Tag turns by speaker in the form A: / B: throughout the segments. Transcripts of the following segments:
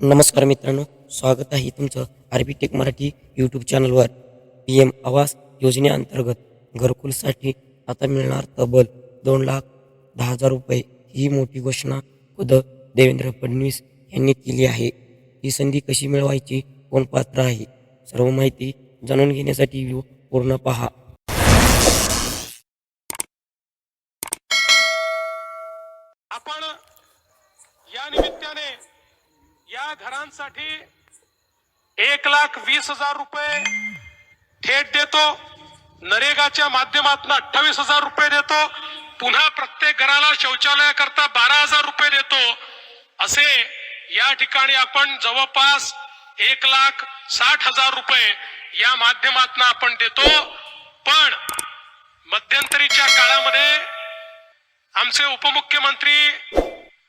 A: नमस्कार मित्रांनो स्वागत आहे तुमचं R B tech Marathi YouTube चॅनलवर पी एम आवास योजनेअंतर्गत घरकुलसाठी आता मिळणार तब्बल दोन लाख दहा हजार रुपये ही मोठी घोषणा खुद देवेंद्र फडणवीस यांनी केली आहे. ही संधी कशी मिळवायची कोण पात्र आहे? सर्व माहिती जाणून घेण्यासाठी व्ह्यू पूर्ण पहा.
B: आपण या निमित्ताने या घरांसाठी एक लाख वीस हजार रुपये थेट देतो. नरेगाच्या माध्यमातून अठ्ठावीस हजार रुपये देतो. पुन्हा प्रत्येक घराला शौचालयाकरता बारा हजार रुपये देतो. असे या ठिकाणी आपण जवळपास एक लाख साठ हजार रुपये या माध्यमातून आपण देतो. पण मध्यंतरीच्या काळामध्ये आमचे उपमुख्यमंत्री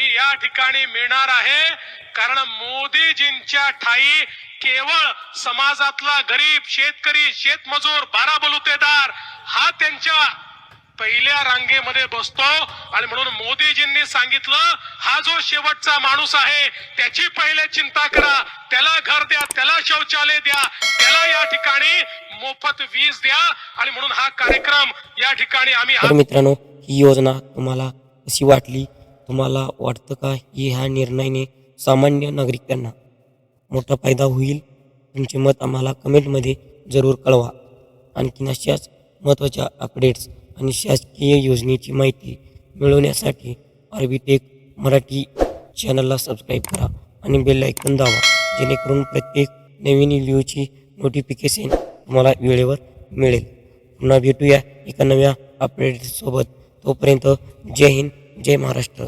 B: ही या ठिकाणी मिळणार आहे. कारण मोदीजींच्या ठाई केवळ समाजातला गरीब शेतकरी शेतमजूर बारा बलुतेदार हा त्यांच्या पहिल्या रांगेमध्ये बसतो. आणि म्हणून मोदीजींनी सांगितलं हा जो शेवटचा माणूस आहे त्याची पहिले चिंता करा. त्याला घर द्या त्याला शौचालय द्या त्याला या ठिकाणी मोफत वीज द्या. आणि म्हणून हा कार्यक्रम या ठिकाणी आम्ही
A: मित्रांनो ही योजना तुम्हाला कशी वाटली? तुम्हाला वाटतं का की ह्या निर्णयाने सामान्य नागरिकांना मोठा फायदा होईल? तुमचे मत आम्हाला कमेंटमध्ये जरूर कळवा. आणखीन अशाच महत्त्वाच्या अपडेट्स आणि शासकीय योजनेची माहिती मिळवण्यासाठी आरबीटेक मराठी चॅनलला सबस्क्राईब करा आणि बेल ऐकून दावा जेणेकरून प्रत्येक नवीन व्हिडिओची नोटिफिकेशन तुम्हाला वेळेवर मिळेल. पुन्हा भेटूया एका नव्या अपडेटसोबत तोपर्यंत जय हिंद जय महाराष्ट्र.